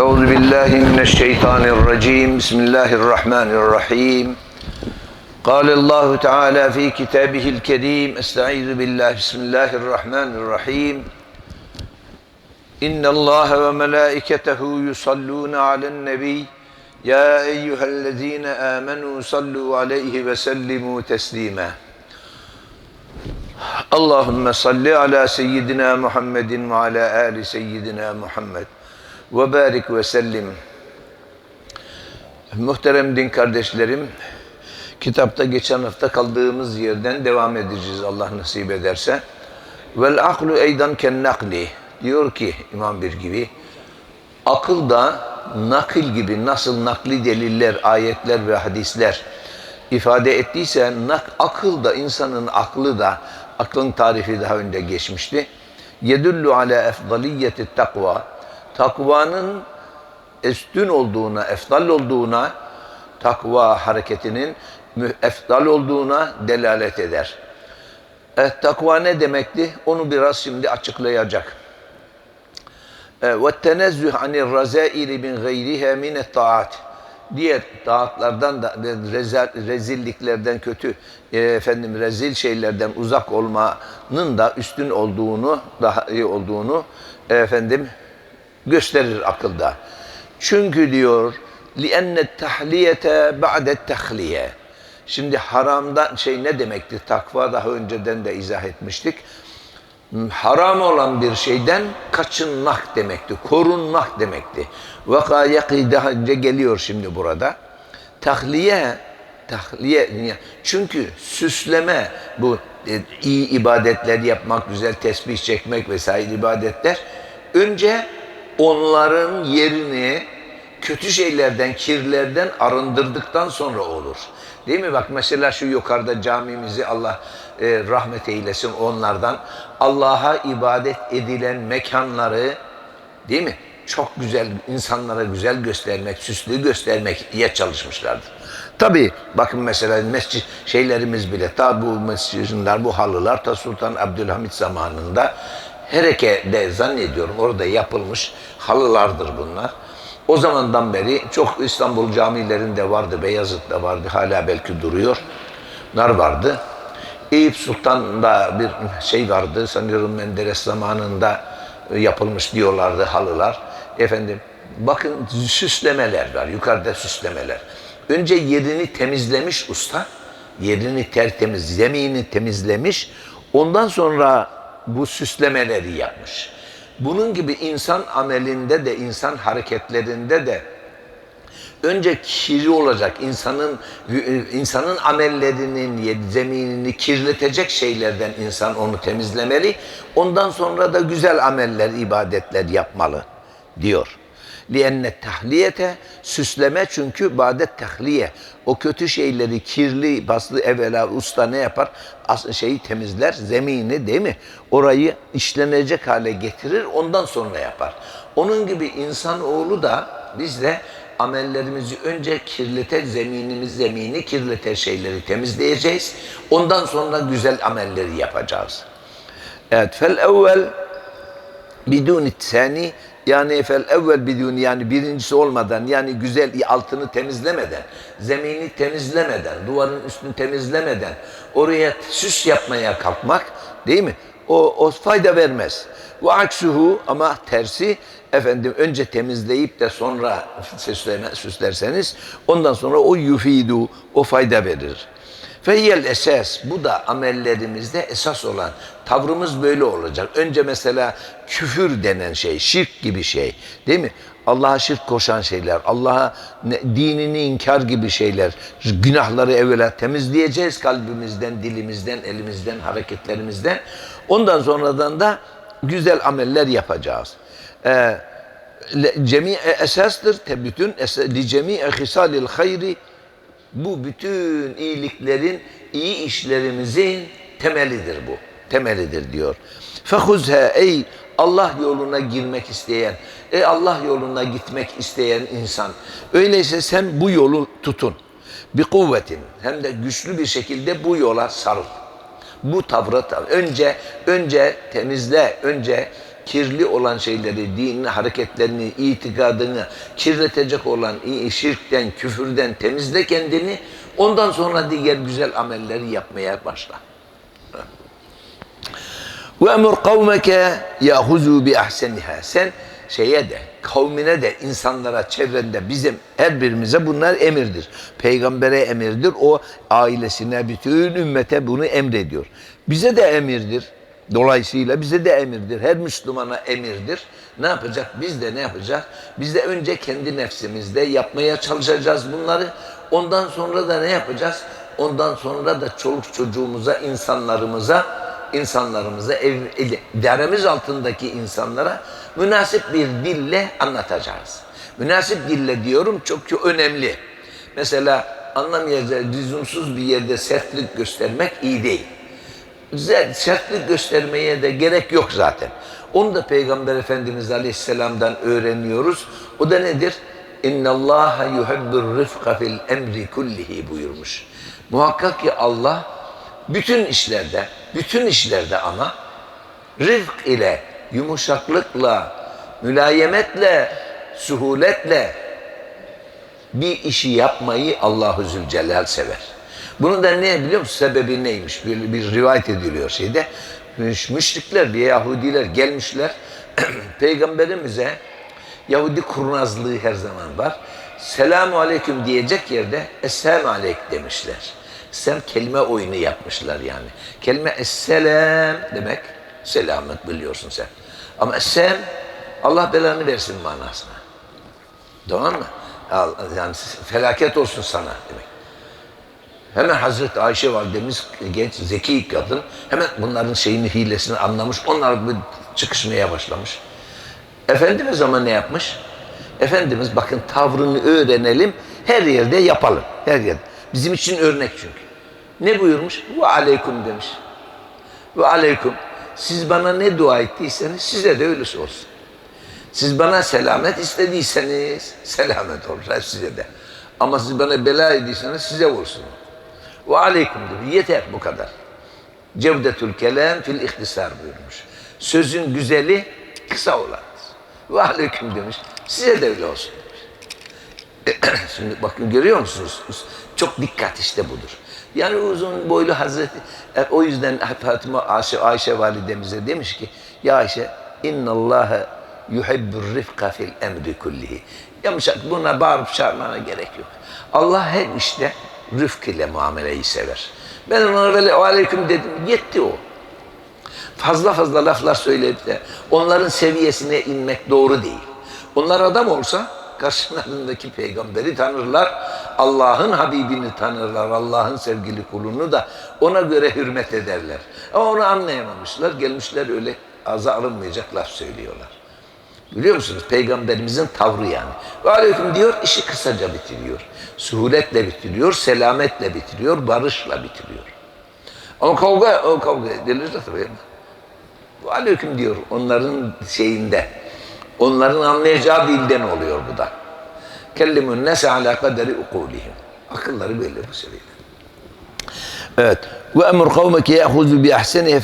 أعوذ بالله من الشيطان الرجيم. بسم الله الرحمن الرحيم. قال الله تعالى في كتابه الكريم أستعيذ بالله. بسم الله الرحمن الرحيم. إن الله وملائكته يصلون على النبي يا أيها الذين آمنوا صلوا عليه وسلموا تسليما. اللهم صل على سيدنا محمد وعلى آل سيدنا محمد. Ve barik ve sellim. Muhterem din kardeşlerim, kitapta geçen hafta kaldığımız yerden devam edeceğiz Allah nasip ederse. Vel aklu eydan ken nakli. Diyor ki İmam Bir gibi, akıl da nakil gibi nasıl nakli deliller, ayetler ve hadisler ifade ettiyse nak, akıl da insanın aklı da aklın tarifi daha önce geçmişti. Yedullu ala efdaliyeti takva takvanın üstün olduğuna, efdal olduğuna, takva hareketinin efdal olduğuna delalet eder. E, takva ne demekti? Onu biraz şimdi açıklayacak. Ve tenezzüh anir razaili min gayriha min taat. Diğer taatlardan da rezil, rezilliklerden kötü e, efendim rezil şeylerden uzak olmanın da üstün olduğunu, daha iyi olduğunu efendim gösterir akılda. Çünkü diyor لِأَنَّ التَّحْلِيَةَ بَعْدَ التَّخْلِيَةِ Şimdi haramdan şey ne demekti? Takva daha önceden de izah etmiştik. Haram olan bir şeyden kaçınmak demekti, korunmak demekti. Vakayaki daha önce geliyor şimdi burada. Tahliye, tahliye, çünkü süsleme bu e, iyi ibadetler yapmak, güzel tesbih çekmek vesaire ibadetler önce onların yerini kötü şeylerden, kirlerden arındırdıktan sonra olur. Değil mi? Bak mesela şu yukarıda camimizi Allah e, rahmet eylesin onlardan. Allah'a ibadet edilen mekanları değil mi? Çok güzel insanlara güzel göstermek, süslü göstermek diye çalışmışlardır. Tabi bakın mesela mescid şeylerimiz bile ta bu mescidler, bu halılar ta Sultan Abdülhamit zamanında Hereke'de zannediyorum orada yapılmış halılardır bunlar. O zamandan beri çok İstanbul camilerinde vardı, Beyazıt'ta vardı, hala belki duruyor. Bunlar vardı. Eyüp Sultan'da bir şey vardı, sanıyorum Menderes zamanında yapılmış diyorlardı halılar. Efendim, bakın süslemeler var, yukarıda süslemeler. Önce yerini temizlemiş usta, yerini tertemiz, zemini temizlemiş. Ondan sonra bu süslemeleri yapmış. Bunun gibi insan amelinde de, insan hareketlerinde de önce kiri olacak insanın insanın amellerinin zeminini kirletecek şeylerden insan onu temizlemeli. Ondan sonra da güzel ameller, ibadetler yapmalı diyor. لِيَنَّ tahliyete süsleme çünkü badet tahliye. O kötü şeyleri kirli, baslı evvela usta ne yapar? As şeyi temizler, zemini değil mi? Orayı işlenecek hale getirir, ondan sonra yapar. Onun gibi insan oğlu da biz de amellerimizi önce kirleten zeminimiz zemini kirleten şeyleri temizleyeceğiz. Ondan sonra güzel amelleri yapacağız. Evet fel evvel bidun sani yani fel evvel bidun yani birincisi olmadan yani güzel altını temizlemeden, zemini temizlemeden, duvarın üstünü temizlemeden oraya süs yapmaya kalkmak değil mi? O, o fayda vermez. Ve aksuhu ama tersi efendim önce temizleyip de sonra süsleme, süslerseniz ondan sonra o yufidu o fayda verir. Feyyel esas bu da amellerimizde esas olan tavrımız böyle olacak. Önce mesela küfür denen şey, şirk gibi şey değil mi? Allah'a şirk koşan şeyler, Allah'a dinini inkar gibi şeyler, günahları evvela temizleyeceğiz kalbimizden, dilimizden, elimizden, hareketlerimizden. Ondan sonradan da güzel ameller yapacağız. Ee, cemi esastır, bütün li cemi hisalil hayri bu bütün iyiliklerin, iyi işlerimizin temelidir bu. Temelidir diyor. Fehuzha ey Allah yoluna girmek isteyen, ey Allah yoluna gitmek isteyen insan. Öyleyse sen bu yolu tutun. Bir kuvvetin hem de güçlü bir şekilde bu yola sarıl. Bu tavrı önce önce temizle, önce kirli olan şeyleri, dinini, hareketlerini, itikadını kirletecek olan şirkten, küfürden temizle kendini. Ondan sonra diğer güzel amelleri yapmaya başla. Kavmeke yahuzu bi ahseniha. Sen şeye de, kavmine de, insanlara, çevrende, bizim her birimize bunlar emirdir. Peygambere emirdir. O ailesine, bütün ümmete bunu emrediyor. Bize de emirdir. Dolayısıyla bize de emirdir. Her Müslümana emirdir. Ne yapacak? Biz de ne yapacağız? Biz de önce kendi nefsimizde yapmaya çalışacağız bunları. Ondan sonra da ne yapacağız? Ondan sonra da çoluk çocuğumuza, insanlarımıza insanlarımıza, ev, idaremiz altındaki insanlara münasip bir dille anlatacağız. Münasip dille diyorum çok önemli. Mesela anlamayacağı lüzumsuz bir yerde sertlik göstermek iyi değil. Sertlik göstermeye de gerek yok zaten. Onu da Peygamber Efendimiz Aleyhisselam'dan öğreniyoruz. O da nedir? İnna Allah yuhibbur rifqa fil emri kullihi buyurmuş. Muhakkak ki Allah bütün işlerde, bütün işlerde ama rifk ile, yumuşaklıkla, mülayemetle, suhuletle bir işi yapmayı Allahu Zülcelal sever. Bunu da ne biliyor musun? Sebebi neymiş? Bir, bir rivayet ediliyor şeyde. Müş- Müşrikler, Yahudiler gelmişler. Peygamberimize Yahudi kurnazlığı her zaman var. Selamu aleyküm diyecek yerde Esselamu aleyk demişler. Sen kelime oyunu yapmışlar yani. Kelime esselam demek selamet biliyorsun sen. Ama essem Allah belanı versin manasına. Tamam mı? Yani felaket olsun sana demek. Hemen Hazreti Ayşe validemiz genç, zeki kadın. Hemen bunların şeyini, hilesini anlamış. Onlar bir çıkışmaya başlamış. Efendimiz ama ne yapmış? Efendimiz bakın tavrını öğrenelim, her yerde yapalım. Her yerde. Bizim için örnek çünkü. Ne buyurmuş? Ve aleyküm demiş. Ve aleyküm. Siz bana ne dua ettiyseniz size de öylesi olsun. Siz bana selamet istediyseniz selamet olur hep size de. Ama siz bana bela ediyseniz size vursun. Ve aleyküm dedi. Yeter bu kadar. Cevdetül kelam fil ihtisar buyurmuş. Sözün güzeli kısa olandır. Ve aleyküm demiş. Size de öyle olsun demiş. Şimdi bakın görüyor musunuz? Çok dikkat işte budur. Yani uzun boylu Hazreti e, o yüzden Fatıma Ayşe, Ayşe validemize demiş ki ya Ayşe innallâhe yuhibbur rifka fil emri kullihi. Yumuşak buna bağırıp çağırmana gerek yok. Allah her işte rıfk ile muameleyi sever. Ben ona böyle aleyküm dedim yetti o. Fazla fazla laflar söyleyip de onların seviyesine inmek doğru değil. Onlar adam olsa karşılarındaki peygamberi tanırlar, Allah'ın Habibini tanırlar, Allah'ın sevgili kulunu da ona göre hürmet ederler. Ama onu anlayamamışlar, gelmişler öyle ağza alınmayacak laf söylüyorlar. Biliyor musunuz? Peygamberimizin tavrı yani. Ve aleyküm diyor, işi kısaca bitiriyor. Suhuletle bitiriyor, selametle bitiriyor, barışla bitiriyor. Ama kavga, o kavga edilirse tabii. Ve aleyküm diyor onların şeyinde. Onların anlayacağı dilden oluyor bu da. Kellimun nese ala kaderi ukulihim. Akılları böyle bu seviyede. Evet. Ve emur kavmeke ye'huzu bi ahsenihe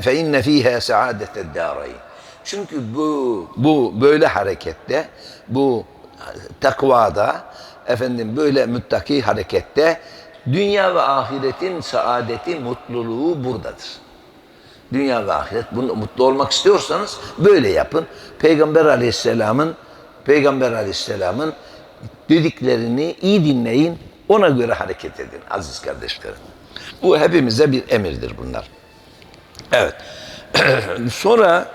fe inne fiha saadeted darayn. Çünkü bu bu böyle harekette, bu takvada, efendim böyle müttaki harekette dünya ve ahiretin saadeti, mutluluğu buradadır. Dünya ve ahiret bunu mutlu olmak istiyorsanız böyle yapın. Peygamber Aleyhisselam'ın Peygamber Aleyhisselam'ın dediklerini iyi dinleyin. Ona göre hareket edin aziz kardeşlerim. Bu hepimize bir emirdir bunlar. Evet. Sonra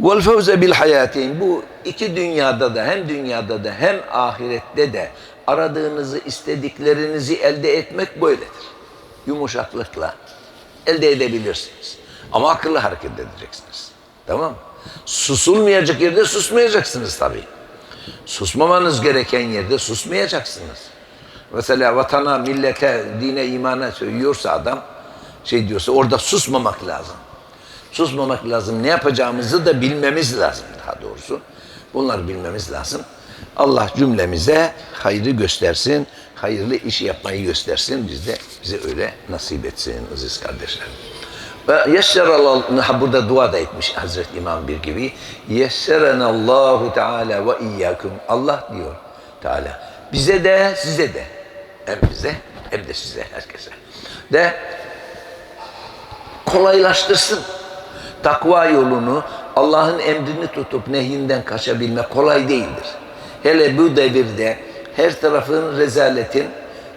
vel fevze bil hayatin bu iki dünyada da hem dünyada da hem ahirette de aradığınızı istediklerinizi elde etmek böyledir. Yumuşaklıkla elde edebilirsiniz. Ama akıllı hareket edeceksiniz. Tamam mı? Susulmayacak yerde susmayacaksınız tabii. Susmamanız gereken yerde susmayacaksınız. Mesela vatana, millete, dine, imana söylüyorsa adam, şey diyorsa orada susmamak lazım. Susmamak lazım. Ne yapacağımızı da bilmemiz lazım daha doğrusu. Bunları bilmemiz lazım. Allah cümlemize hayrı göstersin, hayırlı iş yapmayı göstersin. Biz de bize öyle nasip etsin aziz kardeşlerim. Ve yesserallahu ha, burada dua da etmiş Hazreti İmam bir gibi. Yesserenallahu Teala ve iyyakum. Allah diyor Teala. Bize de size de. Hem bize hem de size herkese. De kolaylaştırsın. Takva yolunu Allah'ın emrini tutup nehyinden kaçabilmek kolay değildir. Hele bu devirde her tarafın rezaletin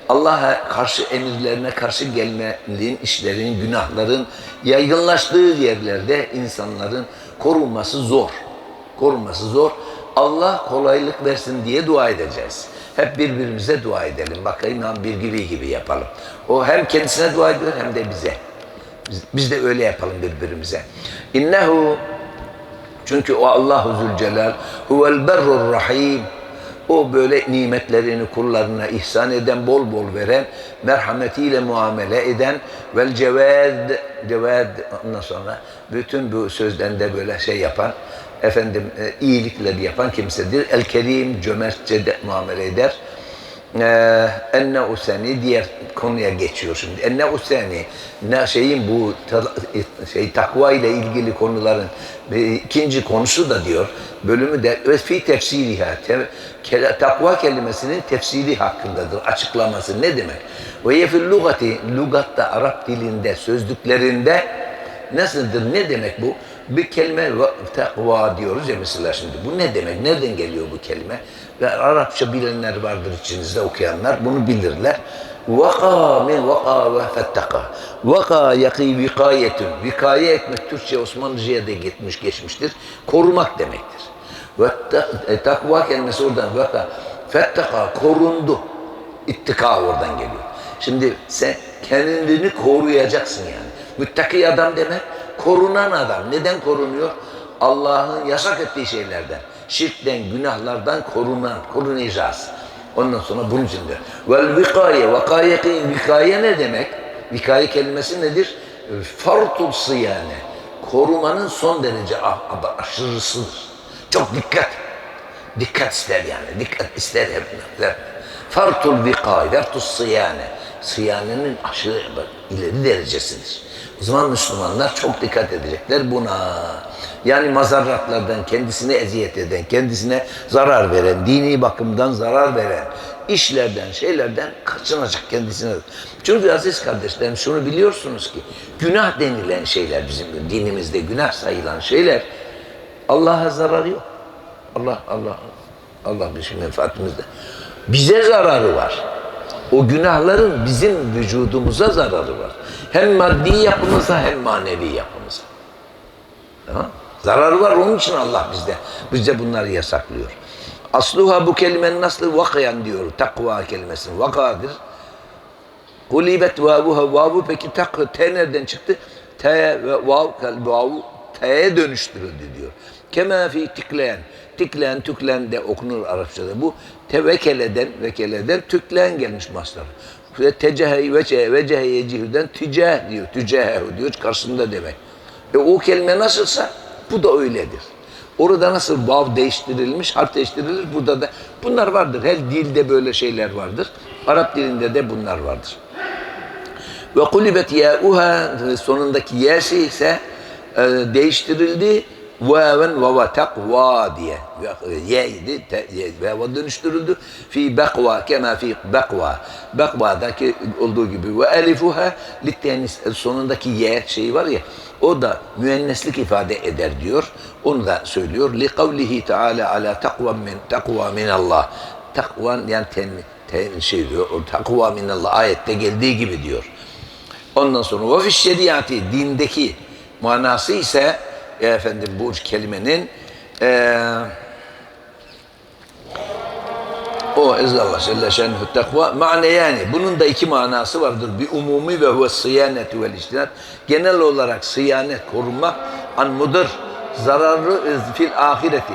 Allah'a karşı emirlerine karşı gelmenin, işlerin, günahların yaygınlaştığı yerlerde insanların korunması zor. Korunması zor. Allah kolaylık versin diye dua edeceğiz. Hep birbirimize dua edelim. Bakayım bir gibi gibi yapalım. O hem kendisine dua ediyor hem de bize. Biz, de öyle yapalım birbirimize. İnnehu çünkü o Allahu Zülcelal huvel berrur rahim. O böyle nimetlerini kullarına ihsan eden, bol bol veren, merhametiyle muamele eden vel cevad, cevad ondan sonra bütün bu sözden de böyle şey yapan, efendim e, iyilikleri yapan kimsedir. El Kerim cömertçe de muamele eder. Ee, enne useni diğer konuya geçiyor şimdi. Enne useni ne şeyin bu şey takva ile ilgili konuların bir ikinci konusu da diyor bölümü de ve fi tefsiriha te, takva kelimesinin tefsiri hakkındadır açıklaması ne demek? Ve ye fil lugati lugatta Arap dilinde sözlüklerinde nasıldır ne demek bu? Bir kelime va- takva diyoruz ya mesela şimdi. Bu ne demek? Nereden geliyor bu kelime? Ve Arapça bilenler vardır içinizde okuyanlar. Bunu bilirler. Vaka min vaka ve fettaka. Vaka yaki vikayetün. Vikaye etmek Türkçe Osmanlıca'ya da gitmiş geçmiştir. Korumak demektir. Ve e, takva kelimesi oradan vaka. Fettaka korundu. İttika oradan geliyor. Şimdi sen kendini koruyacaksın yani. Müttaki adam demek korunan adam. Neden korunuyor? Allah'ın yasak ettiği şeylerden. Şirkten, günahlardan korunan, korunacağız. Ondan sonra bunun için diyor. Vel vikaye, vakaye, vikaye ne demek? Vikaye kelimesi nedir? Fartul sıyane. Korumanın son derece aşırısıdır. Çok dikkat. Dikkat ister yani. Dikkat ister hep. Fartul vikaye, fartul sıyane. Sıyanenin aşırı ileri derecesidir. O zaman Müslümanlar çok dikkat edecekler buna. Yani mazarratlardan kendisine eziyet eden, kendisine zarar veren, dini bakımdan zarar veren işlerden, şeylerden kaçınacak kendisine. Çünkü aziz kardeşlerim şunu biliyorsunuz ki günah denilen şeyler bizim dinimizde günah sayılan şeyler Allah'a zararı yok. Allah Allah Allah bizim menfaatimizde. Bize zararı var. O günahların bizim vücudumuza zararı var. Hem maddi yapımıza hem manevi yapımıza. Tamam? Zararı var onun için Allah bizde bize bunları yasaklıyor. Asluha bu kelimenin aslı vakayan diyor. Takva kelimesi vakadır. Kulibet vavuha vavu peki tak t nereden çıktı? T ve vav vavu t'ye dönüştürüldü diyor. Kema fi tiklen. Tiklen tüklen de okunur Arapçada. Bu tevekeleden vekeleden tüklen gelmiş maslar. Ve tecehe vece vecehe yecihüden tüceh diyor. Tücehehu diyor karşısında demek. E o kelime nasılsa bu da öyledir. Orada nasıl vav değiştirilmiş, harf değiştirilir. Burada da bunlar vardır. Her dilde böyle şeyler vardır. Arap dilinde de bunlar vardır. Ve kulibet ya'uha sonundaki y'si ise e, değiştirildi. Vaven vava takva diye. Ye idi. ye- Vava dönüştürüldü. Fi bekva kema fi bekva. Bekva'daki olduğu gibi. Ve elifuha littenis sonundaki ye şeyi var ya o da müenneslik ifade eder diyor. Onu da söylüyor. Li kavlihi teala ala takva min takva min Allah. Takva yani ten, ten şey diyor. O takva min Allah ayette geldiği gibi diyor. Ondan sonra ve fi şeriatı dindeki manası ise e, efendim bu kelimenin e, o ezallah celle şenuhu takva mane yani bunun da iki manası vardır. Bir umumi ve huve sıyanetu vel iştinat. Genel olarak sıyanet korunmak an mudur zararlı fil ahireti.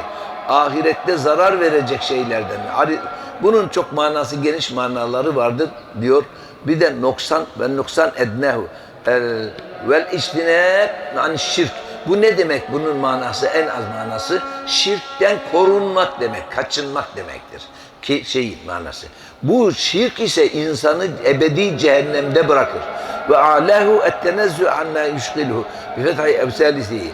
Ahirette zarar verecek şeylerden. Hari- Bunun çok manası geniş manaları vardır diyor. Bir de noksan ve noksan ednehu el vel iştinat an şirk. Bu ne demek? Bunun manası en az manası şirkten korunmak demek, kaçınmak demektir ki şey manası. Bu şirk ise insanı ebedi cehennemde bırakır. Ve a'lahu et-tenezzu amma yushghiluhu bi fethi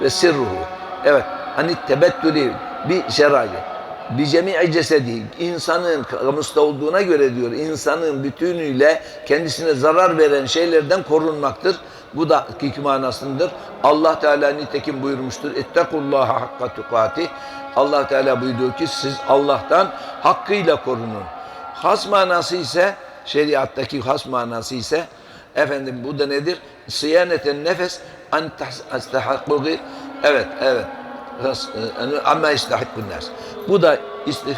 ve sirruhu. Evet. Hani tebettülü bir şerayı. Bir cemi'i cesedi. insanın kamusta olduğuna göre diyor insanın bütünüyle kendisine zarar veren şeylerden korunmaktır. Bu da hakiki manasındır. Allah Teala nitekim buyurmuştur. Ettekullaha hakka tukati. Allah Teala buyuruyor ki siz Allah'tan hakkıyla korunun. Has manası ise şeriattaki has manası ise efendim bu da nedir? Sıyaneten nefes an evet evet ama istahikkun nas. Bu da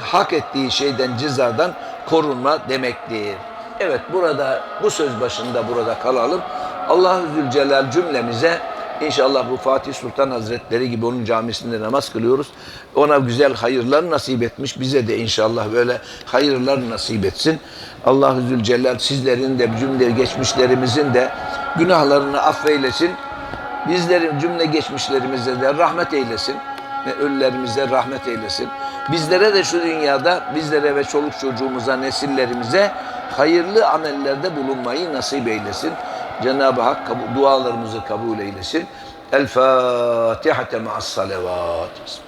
hak ettiği şeyden cezadan korunma demektir. Evet burada bu söz başında burada kalalım. Allah-u Zülcelal cümlemize İnşallah bu Fatih Sultan Hazretleri gibi onun camisinde namaz kılıyoruz. Ona güzel hayırlar nasip etmiş. Bize de inşallah böyle hayırlar nasip etsin. Allah-u Zülcelal sizlerin de cümle geçmişlerimizin de günahlarını affeylesin. Bizlerin cümle geçmişlerimize de rahmet eylesin. Ve ölülerimize rahmet eylesin. Bizlere de şu dünyada bizlere ve çoluk çocuğumuza, nesillerimize hayırlı amellerde bulunmayı nasip eylesin. Cenab-ı Hak dualarımızı kabul eylesin. El Fatiha ma'as salavat.